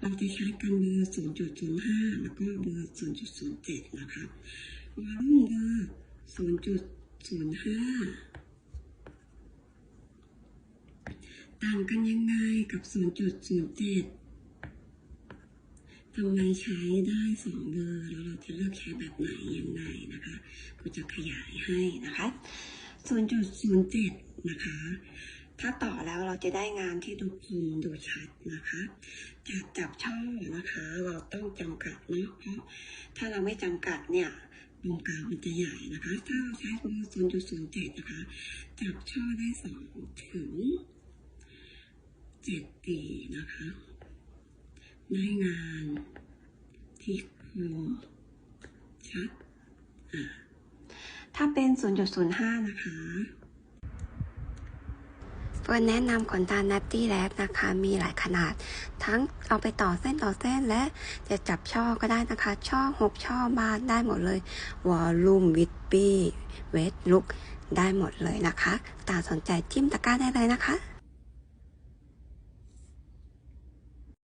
เราจะใช้กันเบอร์ 0.05 แล้วก็เบอร์ 0.07 นะคะวอลลุ่มเบอร์ 0.05 ต่างกันยังไงกับ 0.07 ทำไมใช้ได้สองเบอร์ แล้วเราจะเลือกใช้แบบไหนยังไงนะคะ กูจะขยายให้นะคะ 0.07 นะคะ ถ้าต่อแล้วเราจะได้งานที่ดูคมดูชัดนะคะจะจับช่องนะคะ เราต้องจำกัดนะเพราะถ้าเราไม่จำกัดเนี่ยวงกลางมันจะใหญ่นะคะ ถ้าเราใช้เบอร์0.07นะคะ จับช่อได้สองถึงเจ็ดตีนะคะได้งานที่คมชัด ถ้าเป็น 0.05 นะคะ วันแนะนำขนตา Natty Lab นะคะ มีหลายขนาด ทั้งเอาไปต่อเส้นต่อเส้นและจะจับช่อก็ได้นะคะ ช่อหกช่อบานได้หมดเลยวอลลุ่มวิดปี้เวทลุกได้หมดเลยนะคะ ตาสนใจจิ้มตะกร้าได้เลยนะคะ